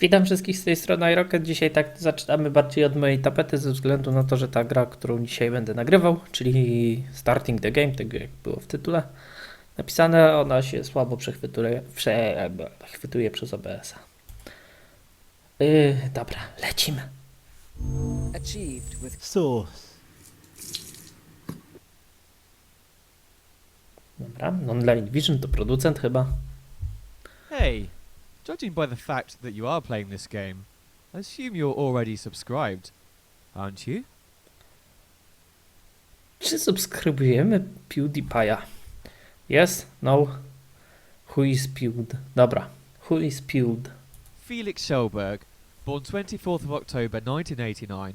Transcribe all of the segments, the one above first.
Witam wszystkich z tej strony iRocket. Dzisiaj tak zaczynamy bardziej od mojej tapety ze względu na to, że ta gra, którą dzisiaj będę nagrywał, czyli Starting the Game, tak jak było w tytule napisane, ona się słabo przechwytuje, przechwytuje przez OBS-a. Yy, dobra, lecimy. Achieved with Source. Dobra, Online Vision to producent chyba. Hey, judging by the fact that you are playing this game, I assume you're already subscribed, aren't you? Czy subskrybujemy PewDiePie'a? Yes? No? Who is Pewd? Dobra, who is Pewd? Felix Schellberg, born 24th of October 1989,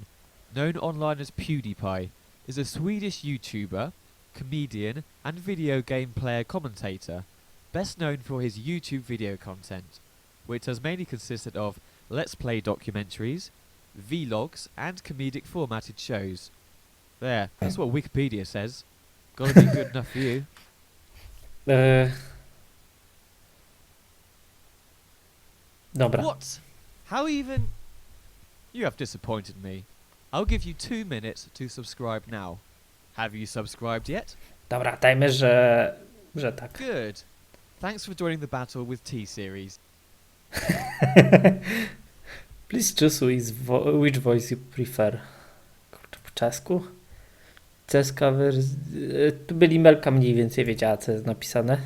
known online as PewDiePie, is a Swedish YouTuber, comedian, and video game player commentator, best known for his YouTube video content, which has mainly consisted of Let's Play documentaries, vlogs, and comedic formatted shows. There, that's what Wikipedia says. Gotta be good enough for you. Uh, eee... Dobra. What? How even? You have disappointed me. I'll give you two minutes to subscribe now. Have you subscribed yet? Dobra, dajmy, że, że tak. Good. Thanks for joining the battle with T Series. Please choose which, vo which voice you prefer. Kurczę, po czesku? Czeska wersja... Tu byli Melka mniej więcej wiedziała, co jest napisane.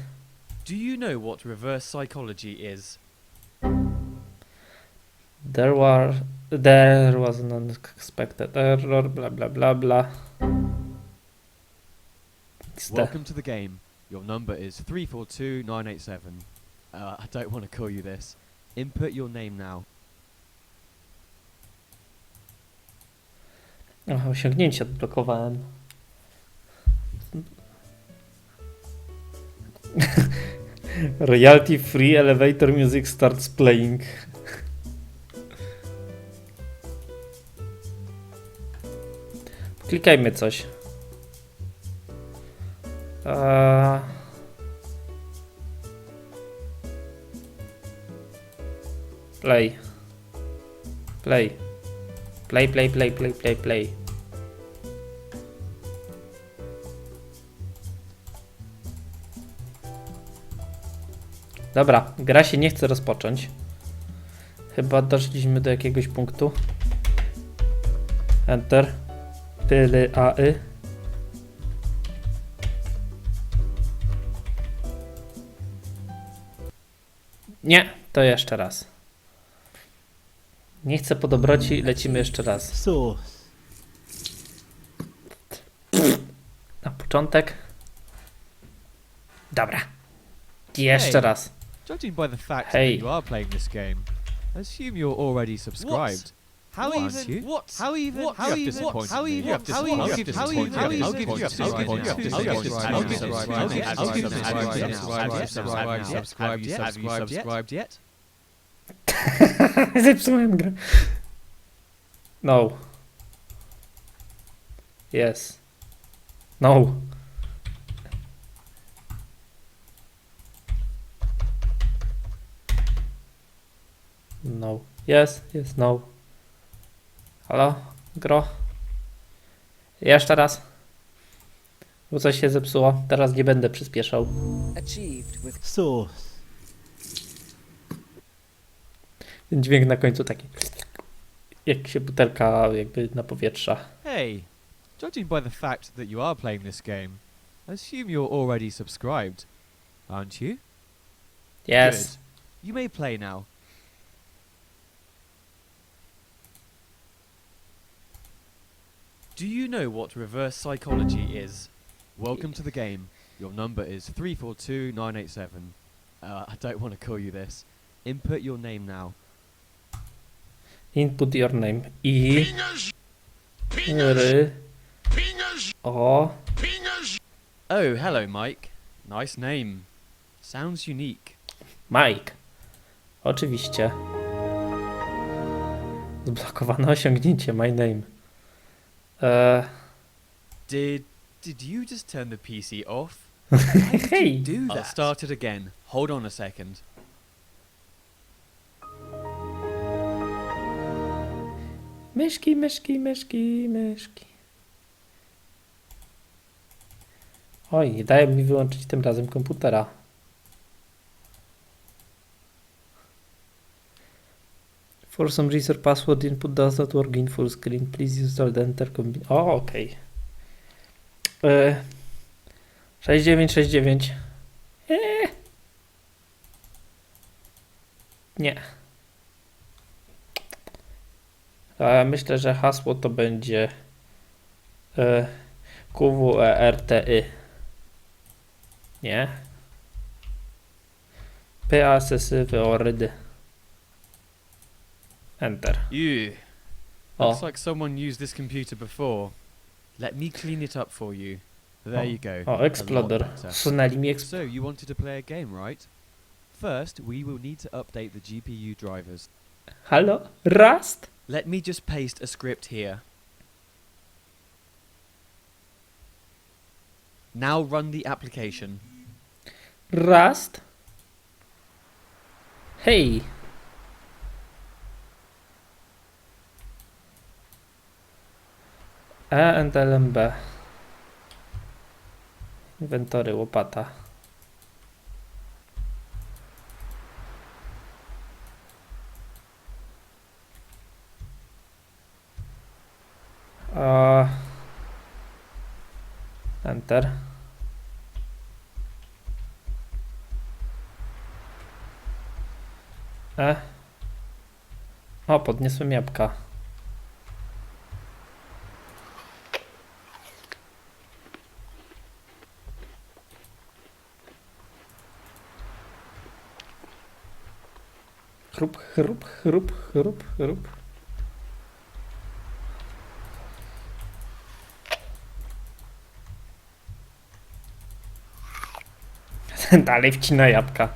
Do you know what reverse psychology is? There were... There was an unexpected error, bla bla bla bla. Welcome to the game. Your number is 342987. Uh, I don't want to call you this. Input your name now. Aha, osiągnięcie odblokowałem. Royalty free elevator music starts playing. Klikajmy coś. Eee... Play. Play. Play, play, play, play, play, play. Dobra, gra się nie chce rozpocząć. Chyba doszliśmy do jakiegoś punktu. Enter. Tyle a y. Nie, to jeszcze raz. Nie chcę po dobroci, lecimy jeszcze raz. Na początek. Dobra. Jeszcze Hej. raz. Judging by the fact Hey. that you are playing this game, I assume you're already subscribed. How Aren't even? you? What? How even? What? How You have even? disappointed How me. even? You have How disappointed- even? you have How even? How you have disappointed- How even? you have disappointed- you have disappointed- How you have even? disappointed- you have How even? disappointed- How even? you have Have you disappointed-? Have you yet? Zepsułem grę. No. Yes. No. No. Yes, yes, no. Halo? Gro? Jeszcze raz. Bo coś się zepsuło. Teraz nie będę przyspieszał. Achieved with Source. Ten dźwięk na końcu taki. Jak się butelka jakby na powietrza. Hey, judging by the fact that you are playing this game, I assume you're already subscribed, aren't you? Yes. Good. You may play now. Do you know what reverse psychology is? Welcome to the game. Your number is 342987. Uh, I don't want to call you this. Input your name now. Input your name. I. R. O. Oh, hello, Mike. Nice name. Sounds unique. Mike. Oczywiście. Zblokowane osiągnięcie, my name. Eee, Did did you just turn the PC off? hej! do I'll start it again. Hold on a second. Myszki, myszki, myszki, myszki. Oj, nie daje mi wyłączyć tym razem komputera. For some reason password input does not work in full screen. Please use the enter combin... O, okej. Okay. 6969. Eee. Nie. Myślę, że hasło to będzie e, QWERTY. Nie. PASSY WORD. Enter. You. O, Looks like someone used this computer before. Let me clean it up for you. There you go. o Exploder. Sunęli mi. So, you wanted to play a game, right? First, we will need to update the GPU drivers. Halo? Rust? Let me just paste a script here. Now run the application. Rust? Hej! E NTLMB. Inwentory, łopata. Enter. E. O, podniosłem jabłka. Chrup, chrup, chrup, chrup, chrup. Dalej wcina jabłka.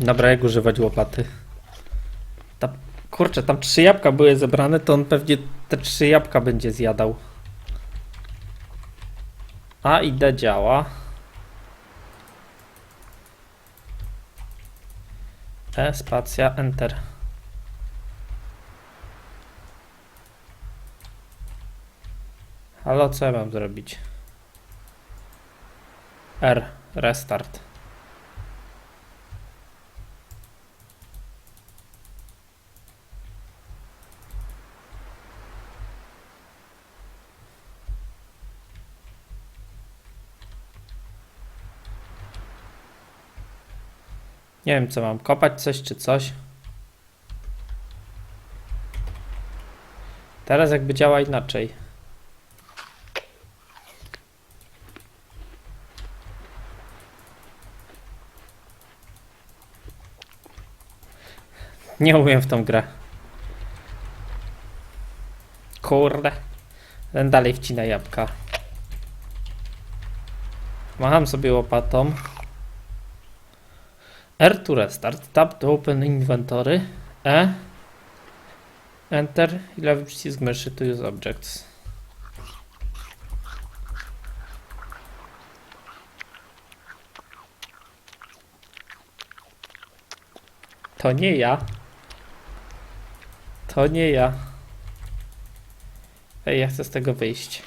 Dobra, jak używać łopaty? Ta, kurczę, tam trzy jabłka były zebrane, to on pewnie te trzy jabłka będzie zjadał. A i D działa. E, spacja, enter. Halo, co ja mam zrobić? R, restart. Nie wiem co mam, kopać coś czy coś. Teraz jakby działa inaczej. Nie umiem w tą grę. Kurde. Ten dalej wcina jabłka. Macham sobie łopatą. R to restart, tab to open inventory, E, enter i lewy przycisk myszy to use objects. To nie ja. To nie ja. Ej, ja chcę z tego wyjść.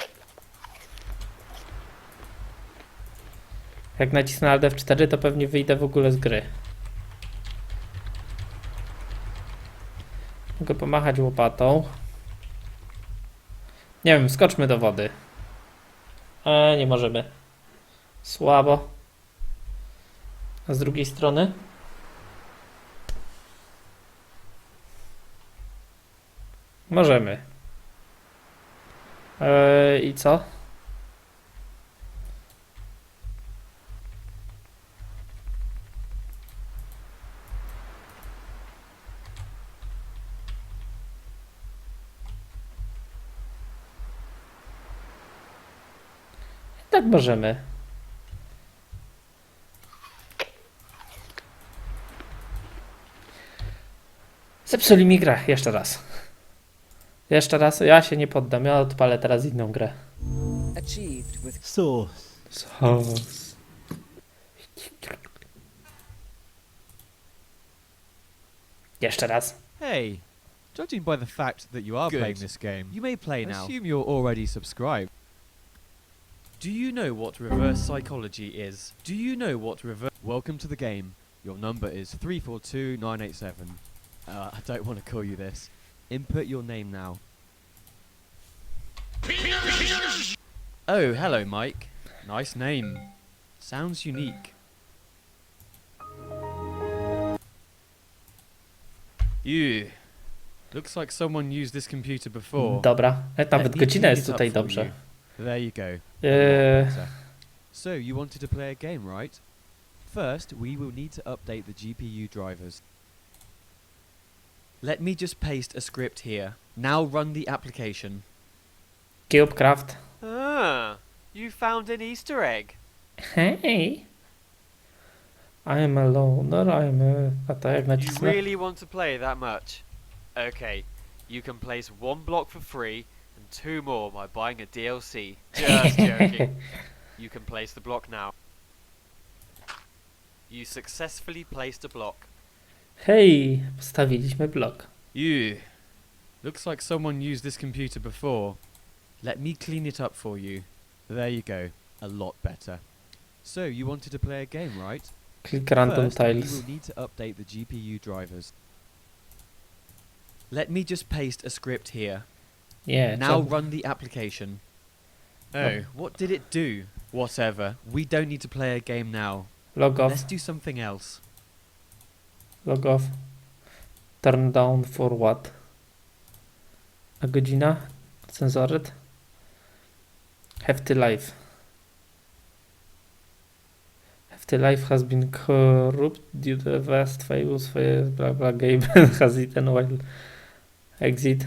Jak nacisnę Alt F4, to pewnie wyjdę w ogóle z gry. Mogę pomachać łopatą. Nie wiem, skoczmy do wody. E, nie możemy. Słabo. A z drugiej strony? Możemy. E, I co? możemy. Zepsuli mi grę. Jeszcze raz. Jeszcze raz. Ja się nie poddam. Ja odpalę teraz inną grę. So. so. Jeszcze raz. Hey, judging by the fact that you are Good. playing this game, you may play now. I assume you're already subscribed. Do you know what reverse psychology is? Do you know what reverse... Welcome to the game. Your number is 342987. Uh, I don't want to call you this. Input your name now. Oh, hello, Mike. Nice name. Sounds unique. You. Looks like someone used this computer before. Dobra. E, Nawet godzina jest tutaj for dobrze. You. There you go. Better. So, you wanted to play a game, right? First, we will need to update the GPU drivers. Let me just paste a script here. Now run the application. Cubecraft. Ah, you found an Easter egg. Hey. I'm a loner, I'm a... A to jak You really want to play that much? Okay, you can place one block for free and two more by buying a DLC. Just joking. You can place the block now. You successfully placed a block. Hej, postawiliśmy blok. You. Looks like someone used this computer before. Let me clean it up for you. There you go. A lot better. So, you wanted to play a game, right? Click random First, we tiles. will need to update the GPU drivers. Let me just paste a script here. Nie, Now co? run the application. Oh, what did it do? Whatever. We don't need to play a game now. Log off, Let's do something else. log off. Turn down for what? A godzina? Censored? Hefty life. Hefty life has been corrupt due to the vast fables blah blah game has eaten while exit.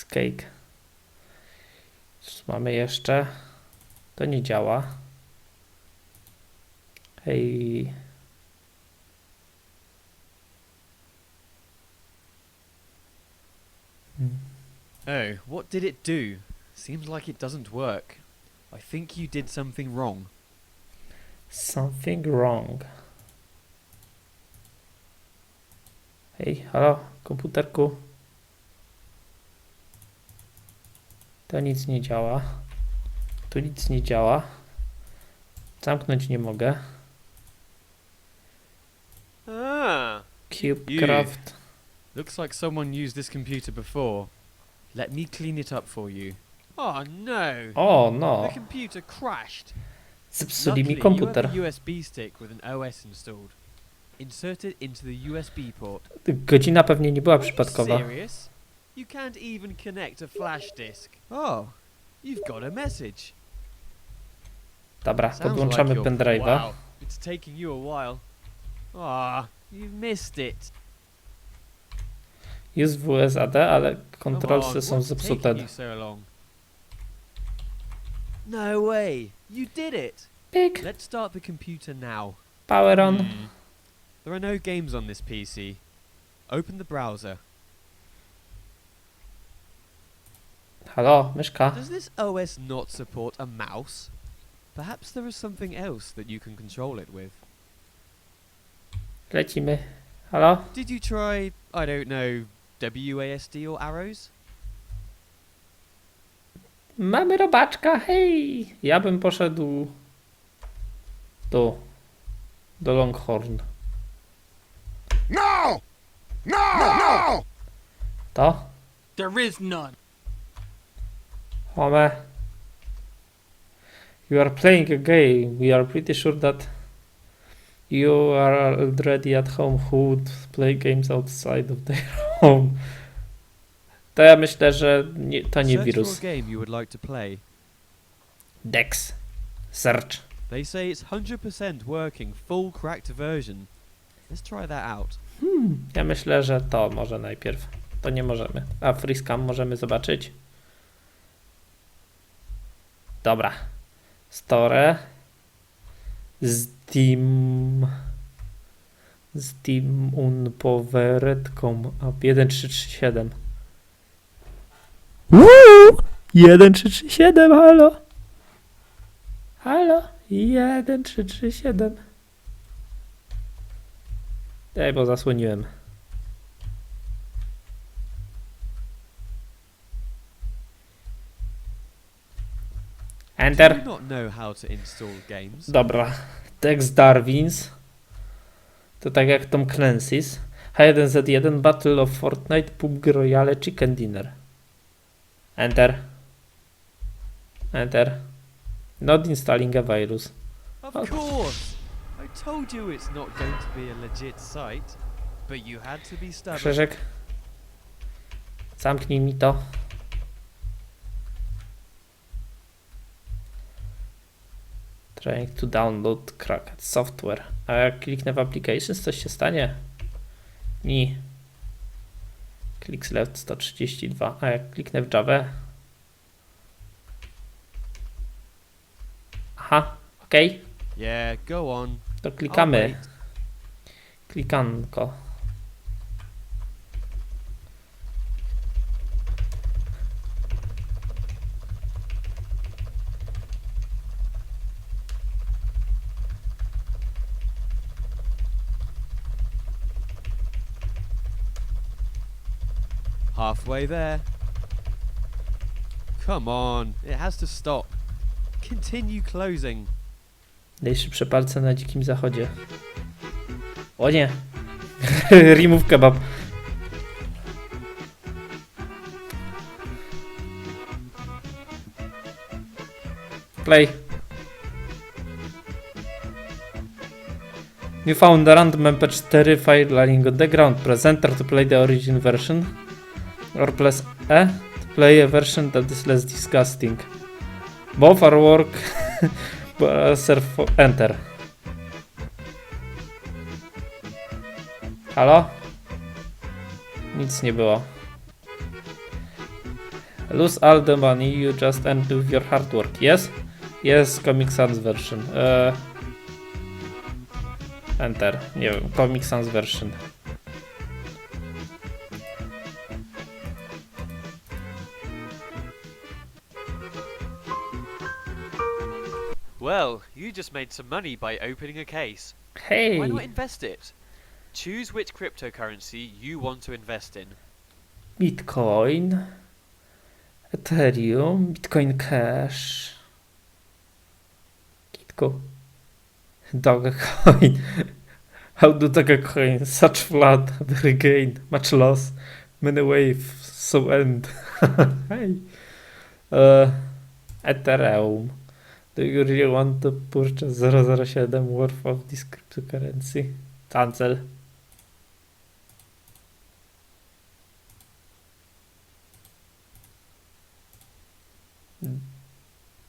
To jest cake. Co mamy jeszcze? To nie działa. Hej. Oh, what did it do? Seems like it doesn't work. I think you did something wrong. Something wrong. Hej, halo, komputerku. To nic nie działa. Tu nic nie działa. Zamknąć nie mogę. Ah, Cubecraft. Looks like someone used this computer before. Let me clean it up for you. Oh no! O, The no. computer crashed. Zepsuli mi Luckily, komputer. You have a USB stick with an OS installed. Insert it into the USB port. Godzina pewnie nie była Are you przypadkowa. serious? You can't even connect a flash disk. Oh, you've got a message. Dobra, Sounds podłączamy like you're- pendrive'a. Wow, it's taking you a while. Ah, you've missed it. Jest WSAD, ale Come kontrolsy on, są what's zepsute. taking you so long? No way! You did it! Pyk, Let's start the computer now. power on. Hmm. There are no games on this PC. Open the browser. Halo, myszka. Does this OS not support a mouse? Perhaps there is something else that you can control it with. Lecimy. Halo? Did you try, I don't know, WASD or arrows? Mamy robaczka, hej! Ja bym poszedł tu, do Longhorn. No! No! No! To? There is none. Home. You are playing a game. We are pretty sure that you are already at home who would play games outside of their home. To ja myślę, że nie, to nie wirus. for a game you would like to play. Dex. Search. They say it's 100% working, full cracked version. Let's try that out. Hmm, ja myślę, że to może najpierw. To nie możemy. A Freescam możemy zobaczyć. Dobra. Store. Steam. Steam Unpowered.com App 1337. Woo! 1337, halo! Halo? 1337. Ej, bo zasłoniłem. Enter. Dobra. Text Darwins. To tak jak Tom Clancy's. H1Z1 Battle of Fortnite PUBG Royale Chicken Dinner. Enter. Enter. Not installing a virus. Of course! I told you it's not going to be a legit site. But you had to be stubborn. Krzyżyk. Zamknij mi to. Trying to download cracked software. A jak kliknę w applications, coś się stanie? Nie. Clicks left 132. A jak kliknę w Java? Aha, ok. Yeah, go on. To klikamy. Klikanko. Halfway there. Come on, it has to stop. Continue closing. Najszybsze palce na dzikim zachodzie. O nie! Remove kebab. Play. You found a random MP4 file lying on the ground. Press enter to play the origin version. Or press E to play a version that is less disgusting. Both are work. Browser for enter. Halo? Nic nie było. Lose all the money you just earned with your hard work. Yes? Yes, Comic Sans version. Uh, enter. Nie wiem, Comic Sans version. Well, you just made some money by opening a case. Hey! Why not invest it? Choose which cryptocurrency you want to invest in. Bitcoin, Ethereum, Bitcoin Cash, Gitco, Dogecoin. How do Dogecoin such flood, very gain, much loss, many waves, so end. hey. Uh, Ethereum. Do you really want to purchase 007 worth of this cryptocurrency? Cancel.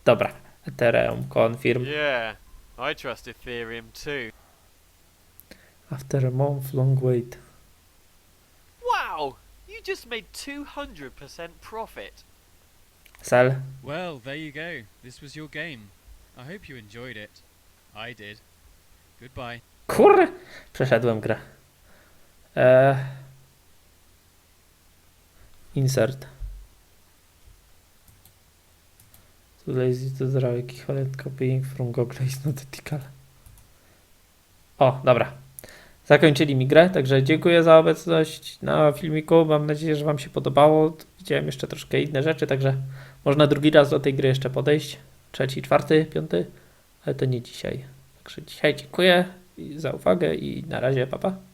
Dobra, Ethereum confirm. Yeah, I trust Ethereum too. After a month long wait. Wow! You just made 200% profit. Sell. Well, there you go. This was your game. I hope you enjoyed it. I did. Goodbye. Kur... Przeszedłem grę. Eee... Insert. Too lazy to draw equivalent copying from Google is not ethical. O, dobra. Zakończyli mi grę, także dziękuję za obecność na filmiku. Mam nadzieję, że Wam się podobało. Widziałem jeszcze troszkę inne rzeczy, także można drugi raz do tej gry jeszcze podejść. Trzeci, czwarty, piąty, ale to nie dzisiaj. Także dzisiaj dziękuję za uwagę i na razie, papa. Pa.